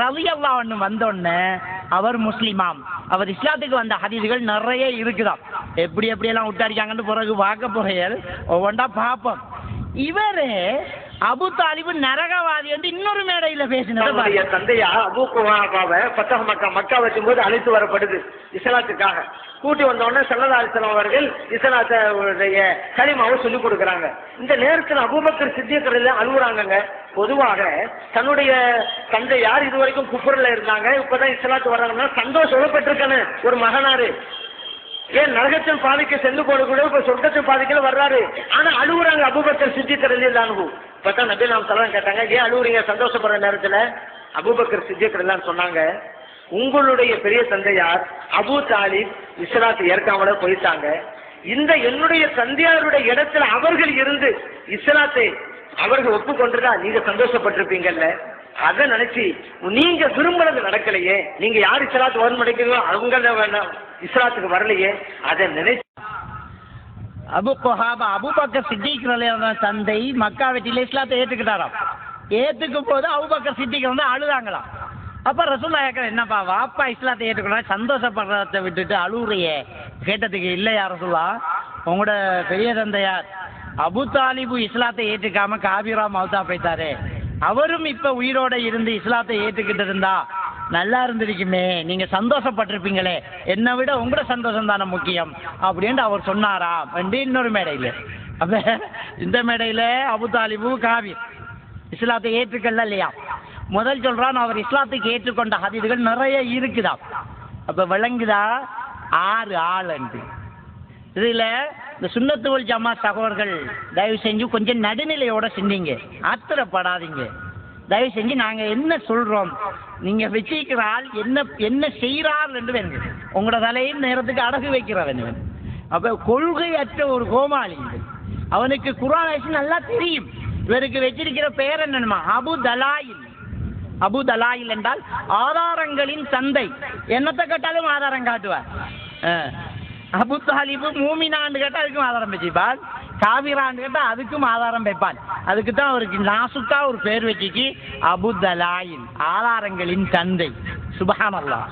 ரலியல்லா ஒன்று வந்தோடனே அவர் முஸ்லீமாம். அவர் இஸ்லாத்துக்கு வந்த ஹதீதுகள் நிறைய இருக்குதாம். எப்படி எப்படியெல்லாம் விட்டாரிக்காங்கன்னு பிறகு பார்க்க போறையல் ஒவ்வொன்றா பார்ப்போம். இவரே அபு தாலிபு நரகவாதி வந்து இன்னொரு மேடையில் பேசினதை தந்தையா அபூ குஹாபாவை பத்தக மக்கா மக்கா வைக்கும்போது அழைத்து வரப்படுது இஸ்லாத்துக்காக. கூட்டி வந்தோடனே உடனே அலிஸ்லாம் அவர்கள் இஸ்லாத்துடைய களிமாவை சொல்லிக் கொடுக்குறாங்க. இந்த நேரத்தில் அபுபக்கர் சித்தியக்கரையில் அழுகுறாங்கங்க. பொதுவாக தன்னுடைய தந்தை யார் இது வரைக்கும் குப்புரில் இருந்தாங்க இப்போதான் இஸ்லாத்து வர்றாங்கன்னா சந்தோஷம் பெற்றிருக்கணும் ஒரு மகனாரு. ஏன் நரகத்தின் பாதைக்கு சென்று போன கூட இப்ப சொர்க்கத்தின் பாதைக்குள்ள வர்றாரு. ஆனா அழுகுறாங்க அபூபக்கர் சித்திக்கரில் அனுபவம் பார்த்தா நபி நாம் சலாம் கேட்டாங்க ஏன் அழுவுறீங்க? சந்தோஷப்படுற நேரத்தில்? அபூபக்கர் சித்திக்கரில் சொன்னாங்க உங்களுடைய பெரிய தந்தையார் அபூ தாலிப் இஸ்லாத்தை ஏற்காமல போயிட்டாங்க. இந்த என்னுடைய தந்தையாருடைய இடத்துல அவர்கள் இருந்து இஸ்லாத்தை அவர்கள் ஒப்புக்கொண்டுதா? நீங்க சந்தோஷப்பட்டிருப்பீங்கல்ல. அதை நினைச்சு நீங்க விரும்புறது நடக்கலையே. நீங்க யார் இஸ்லாத்து வரும் நினைக்கிறீங்களோ அவங்க இஸ்லாத்துக்கு வரலையே? அதை நினைச்சு அபு கொஹாபா அபுபக்கர் சித்திக் தந்தை மக்கா வெற்றியில இஸ்லாத்தை ஏற்றுக்கிட்டாராம் ஏத்துக்கும் போது அபுபக்கர் சித்திக் வந்து அழுதாங்களாம். அப்ப ரசூல்லா கேட்கற என்னப்பா வாப்பா இஸ்லாத்தை ஏற்றுக்கணும் சந்தோஷப்படுறத விட்டுட்டு அழுவுறையே? கேட்டதுக்கு இல்லையா ரசூல்லா உங்களோட பெரிய தந்தையார் அபு தாலிபு இஸ்லாத்தை ஏற்றுக்காம காபிரா மௌத்தா போய்த்தாரு அவரும் இப்ப உயிரோட இருந்து இஸ்லாத்தை ஏற்றுக்கிட்டு இருந்தா நல்லா இருந்திருக்குமே. நீங்க சந்தோஷப்பட்டிருப்பீங்களே. என்னை விட உங்களோட சந்தோஷம் தானே முக்கியம். அப்படின்ட்டு அவர் சொன்னாரா? என்று இன்னொரு மேடையில். அப்ப இந்த மேடையில அபுதாலிபு காவி இஸ்லாத்தை ஏற்றுக்கல இல்லையா? முதல் சொல்றான் அவர் இஸ்லாத்துக்கு ஏற்றுக்கொண்ட ஹதீதுகள் நிறைய இருக்குதா? அப்ப விளங்குதா? ஆறு ஆளுண்டு இதுல இந்த சுண்ணத்துவல் ஜமா சகோதர்கள் தயவு செஞ்சு கொஞ்சம் நடுநிலையோட சிந்திங்க. ஆத்திரப்படாதீங்க. தயவு செஞ்சு நாங்க என்ன சொல்றோம்? நீங்க வச்சிருக்கிற ஆள் என்ன என்ன செய்கிறார் என்று வேணும் உங்களோட தலையின் நேரத்துக்கு அடகு வைக்கிறவன் அப்போ அப்ப கொள்கையற்ற ஒரு கோமாளி அவனுக்கு குரான் ஆயிடுச்சு நல்லா தெரியும். இவருக்கு வச்சிருக்கிற பெயர் என்னென்னுமா? அபு தலாயில். அபு தலாயில் என்றால் ஆதாரங்களின் தந்தை. என்னத்தை கேட்டாலும் ஆதாரம் காட்டுவார். அபு தாலிபு மூமினான்னு கேட்டால் அதுக்கும் ஆதாரம் வச்சுப்பான் காபிரான்னு கேட்டால் அதுக்கும் ஆதாரம் வைப்பான். அதுக்கு தான் அவருக்கு நாசுக்கா ஒரு பேர் வச்சுக்கு அபுதலாயின் ஆதாரங்களின் தந்தை. சுபஹானல்லாஹ்.